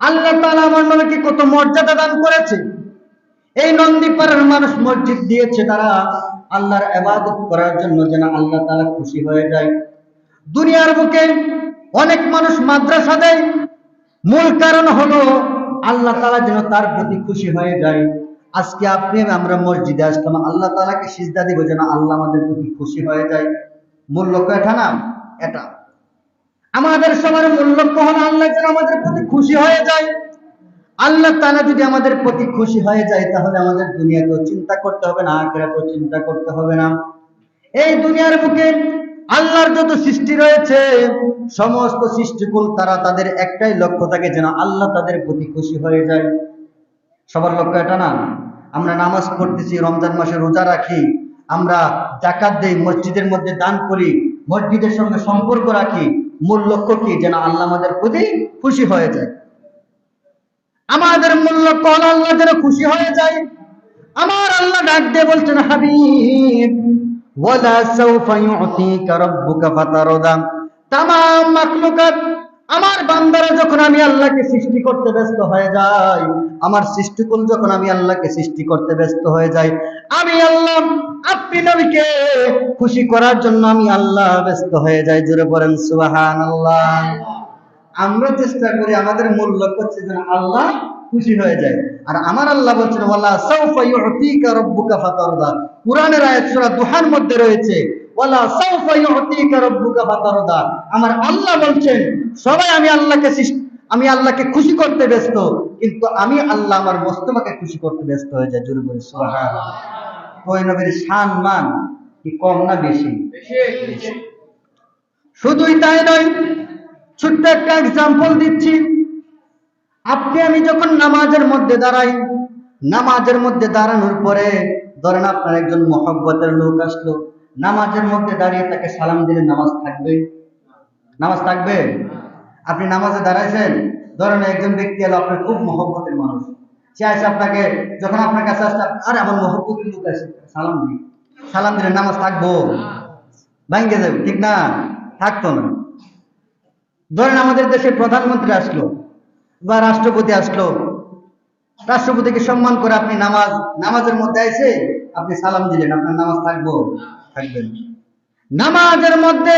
আল্লাহ তাআলা আমার নবীকে কত মর্যাদা দান করেছে। এই নন্দীপাড়ার মানুষ মসজিদ দিয়েছে তারা আল্লাহর ইবাদত করার জন্য যেন আল্লাহ তালা খুশি হয়ে যায়। দুনিয়ার বুকে অনেক মানুষ মাদ্রাসা দেয়। মূল কারণ হলো আল্লাহ তালা যেন তার প্রতি খুশি হয়ে যায়। আজকে আপনি আমরা মসজিদে আসলাম আল্লাহ তালাকে সিজদা দিব যেন আল্লাহ আমাদের প্রতি খুশি হয়ে যায়। মূল লক্ষ্য এটা না এটা। আমাদের সবার মূল লক্ষ্য আল্লাহ যেন আমাদের প্রতি খুশি হয়ে যায়? আল্লাহ তাআলা যদি আমাদের প্রতি খুশি হয়ে যায়, তাহলে আমাদের দুনিয়াতেও চিন্তা করতে হবে না, আখিরাতেও চিন্তা করতে হবে না। এই দুনিয়ার বুকে আল্লাহর যত সৃষ্টি রয়েছে, সমস্ত সৃষ্টিকুল তারা তাদের একটাই লক্ষ্য থাকে যেন আল্লাহ তাদের প্রতি খুশি হয়ে যায়। সবার লক্ষ্য এটা না? আমরা নামাজ পড়তেছি, রমজান মাসে রোজা রাখি, আমরা জাকাত দেই, মসজিদের মধ্যে দান করি, মসজিদের সঙ্গে সম্পর্ক রাখি মূল লক্ষ্য কি? যেন আল্লাহ আমাদের প্রতি খুশি হয়ে যায়। আমাদের মূল লক্ষ্য আল্লাহ যেন খুশি হয়ে যায়। আমার আল্লাহ ডাক দিয়ে বলছেন, হাবিব, ওয়ালা সাউফা ইউতিকা রাব্বুকা ফাতারদা। তামাম মাখলুকাত আমার বান্দারা যখন আমি আল্লাহকে সৃষ্টি করতে ব্যস্ত হয়ে যাই, আমার সৃষ্টিকুল যখন আমি আল্লাহকে সৃষ্টি করতে ব্যস্ত হয়ে যাই, আমি আল্লাহ, আপনি নবীকে খুশি করার জন্য আমি আল্লাহ ব্যস্ত হয়ে যাই। জোরে বলেন, সুবহানাল্লাহ। আমরা চেষ্টা করি, আমাদের মূল লক্ষ্য হচ্ছে যেন আল্লাহ খুশি হয়ে যায়। আর আমার আল্লাহ বলছেন, ওয়ালা সাউফা ইউতিকা রাব্বুকা ফাতারদা। কুরআনের আয়াত সূরা দুহার মধ্যে রয়েছে। ওয়ালা সাউফা ইউতিকা রাব্বুকা ফাতারদা আমার আল্লাহ বলছেন সবাই আমি আল্লাহকে আমি আল্লাহকে খুশি করতে ব্যস্ত কিন্তু আমি আল্লাহ আমার মোস্তফাকে খুশি করতে ব্যস্ত হয়ে যায় জোরে বলে সুবহানাল্লাহ। ওই নবীর শান মান কি কম না বেশি? শুধুই তাই নয় ছোট্ট একটা এক্সাম্পল দিচ্ছি। আপনি আমি যখন নামাজের মধ্যে দাঁড়াই নামাজের মধ্যে দাঁড়ানোর পরে ধরেন আপনার একজন মহব্বতের লোক আসলো নামাজের মধ্যে দাঁড়িয়ে তাকে সালাম দিলে নামাজ থাকবে? নামাজ থাকবে? আপনি নামাজে দাঁড়াইছেন, ধরেন একজন ব্যক্তি এলো আপনার খুব মহব্বতের মানুষ। সে আসে আপনাকে, যখন আপনার কাছে আসছে আরে, আমার মহব্বতের লোক আসে। সালাম দিই। সালাম দিলে নামাজ থাকব? ভাঙ্গে যাবে, ঠিক না? থাকতো না। ধরেন আমাদের দেশের প্রধানমন্ত্রী আসলো, বা রাষ্ট্রপতি আসলো। রাষ্ট্রপতিকে সম্মান করে আপনি নামাজ, নামাজের মধ্যে এসে আপনি সালাম দিলেন, আপনার নামাজ থাকব। থাকবেন। নামাজের মধ্যে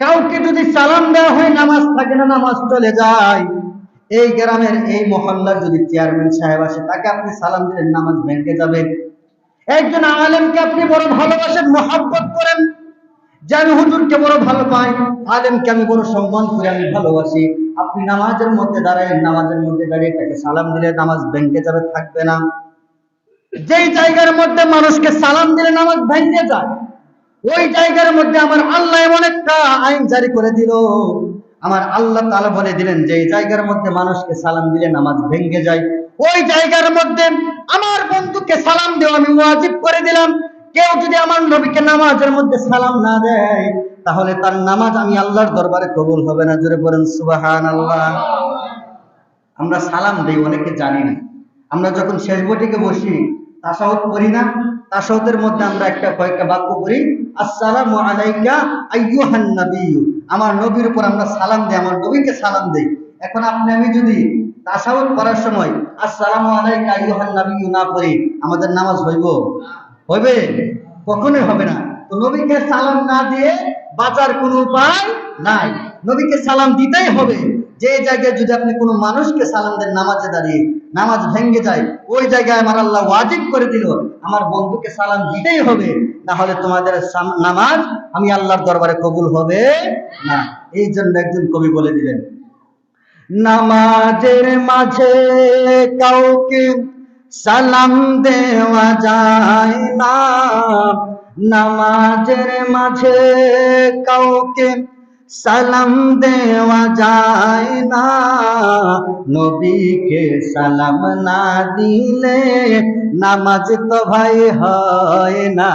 কাউকে যদি সালাম দেওয়া হয়, নামাজ থাকে না, নামাজ চলে যায়। এই গ্রামের এই মহল্লার যদি চেয়ারম্যান সাহেব আসে, তাকে আপনি সালাম দিলেন, নামাজ ভেঙে যাবে। একজন আলেমকে আপনি বড় ভালোবাসেন, মহাব্বত করেন, যে আমি হুজুরকে বড় ভালো পাই, আলেমকে আমি বড় সম্মান করি, আমি ভালোবাসি। আপনি নামাজের মধ্যে দাঁড়ায়, নামাজের মধ্যে দাঁড়িয়ে তাকে সালাম দিলে নামাজ ভেঙে যাবে, থাকবে না। যেই জায়গার মধ্যে মানুষকে সালাম দিলে নামাজ ভেঙে যায়। ওই জায়গার মধ্যে আমার আল্লাহ এমন একটা আইন জারি করে দিল। আমার আল্লাহ তাআলা বলে দিলেন যে জায়গার মধ্যে মানুষকে সালাম দিলে নামাজ ভেঙে যায়। ওই জায়গার মধ্যে আমার বন্ধুকে সালাম দেওয়া আমি ওয়াজিব করে দিলাম। কেউ যদি আমার নবীকে নামাজের মধ্যে সালাম না দেয়, তাহলে তার নামাজ আমি আল্লাহর দরবারে কবুল হবে না। জোরে বলেন সুবাহান আল্লাহ আমরা সালাম দেই, অনেকে জানি না। আমরা যখন শেষ বটিকে বসি তাসাউদ করি না? তাসাউদের মধ্যে আমরা একটা কয়েকটা বাক্য করি আসসালামু আলাইকা আইয়ুহান নাবিয়্যু। আমার নবীর উপর আমরা সালাম দেই, আমার নবীকে সালাম দেই। এখন আপনি, আমি যদি তাসাউদ করার সময় আসসালামু আলাইকা আইয়ুহান নাবিয়্যু না করি আমাদের নামাজ হইব? হবে কখনোই হবে না। তো নবীকে সালাম না দিয়ে বাঁচার কোনো উপায় নাই। নবীকে সালাম দিতেই হবে। যে জায়গায় যদি আপনি কোনো মানুষকে সালাম দেন নামাজে দাঁড়িয়ে নামাজ ভেঙে যায়। ওই জায়গায় আমার আল্লাহ ওয়াজিব করে দিল, আমার বন্ধুকে সালাম দিতেই হবে না হলে তোমাদের নামাজ আমি আল্লাহর দরবারে কবুল হবে না। এই জন্য একজন কবি বলে দিলেন, নামাজের মাঝে কাউকে সালাম দেওয়া যায় না। নামাজের মাঝে কাউকে সালাম দেওয়া যায় না। নবীকে সালাম না দিলে নামাজ তো ভাই হয় না।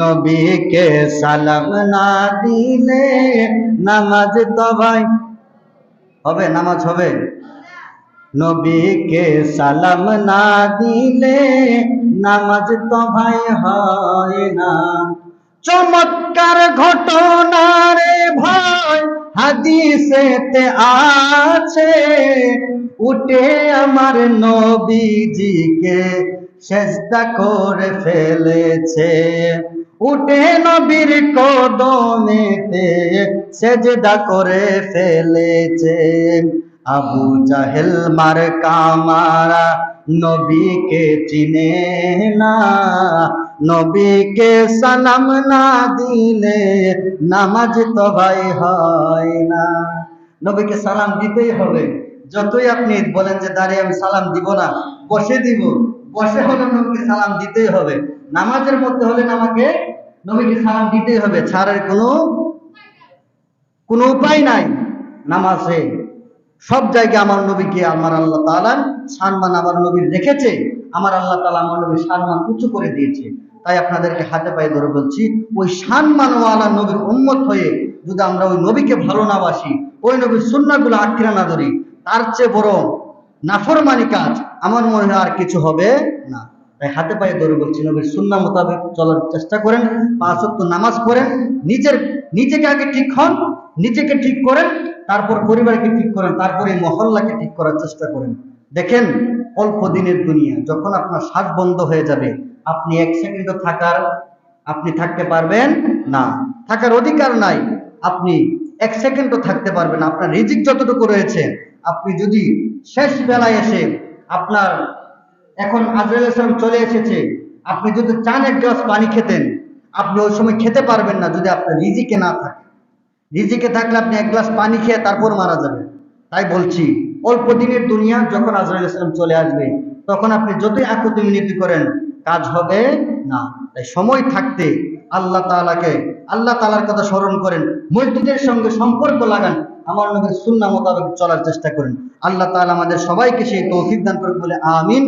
নবীকে সালাম না দিলে নামাজ তো ভাই হবে, নামাজ হবে। নবীকে সালাম না দিলে নামাজ তো ভাই হয় না। চমৎকার ঘটনা রে ভাই হাদিসেতে আছে। উঠে আমার নবীজিকে সেজদা করে ফেলেছে। উঠে নবীর কদমেতে সেজদা করে ফেলেছে। আবু জাহেল মার কামারা নবীকে চিনে না। নবীকে সালাম না দিলে নামাজ তো ভাই হয় না। নবীকে সালাম দিতেই হবে। যতই আপনি বলেন যে, দাঁড়িয়ে আমি সালাম দিব না, বসে দিব। বসে হলে নবীকে সালাম দিতেই হবে। নামাজের মধ্যে হলে আমাকে নবীকে সালাম দিতেই হবে। ছাড়ের কোনো কোনো উপায় নাই। নামাজে সব জায়গায় আমার নবীকে, আমার আল্লাহ তাআলা সম্মান আমার নবীর রেখেছে, আমার আল্লাহ তালা আমার নবীর সম্মান উঁচু করে দিয়েছে। তাই আপনাদেরকে হাতে পায়ে ধরে বলছি, ওই সম্মানওয়ালা নবীর উম্মত হয়ে যদি আমরা ওই নবীকে ভালো না বাসি, ওই নবীর সুন্নাগুলো আটকিরা না ধরি, তার চেয়ে বড় নাফরমানি কাজ আমার মনে হয় আর কিছু হবে না। তাই হাতে পায়ে ধরে বলছি, নবীর সুন্না মোতাবেক চলার চেষ্টা করেন, পাঁচ নামাজ পড়েন, নিজের নিজেকে আগে ঠিক হন, নিজেকে ঠিক করেন, তারপর পরিবারকে ঠিক করেন, তারপরে মহল্লাকে ঠিক করার চেষ্টা করেন। দেখেন, অল্প দিনের দুনিয়া, যখন আপনার শ্বাস বন্ধ হয়ে যাবে, আপনি এক সেকেন্ডও থাকার, আপনি থাকতে পারবেন না। থাকার অধিকার নাই, আপনি এক সেকেন্ডও থাকতে পারবেন আপনার রিজিক যতটুকু রয়েছে, আপনি যদি শেষ বেলায় এসে আপনার এখন ইসলাম চলে এসেছে, আপনি যদি চান এক গ্লাস পানি খেতেন আপনি ওই সময় খেতে পারবেন না যদি আপনার রিজিকে না থাকে। রিজিকে থাকলে আপনি এক গ্লাস পানি খেয়ে তারপর মারা যাবেন। তাই বলছি, অল্প দিনের দুনিয়া যখন আজরাইল ইসলাম চলে আসবে, তখন আপনি যতই আকুতি মিনতি করেন, কাজ হবে না। তাই সময় থাকতে আল্লাহ তাআলাকে, আল্লাহ তালার কথা স্মরণ করেন, মসজিদের সঙ্গে সম্পর্ক লাগান, আমার নবীর সুন্নাহ মোতাবেক চলার চেষ্টা করেন। আল্লাহ তাআলা আমাদের সবাইকে সেই তৌফিক দান করুন বলে আমিন।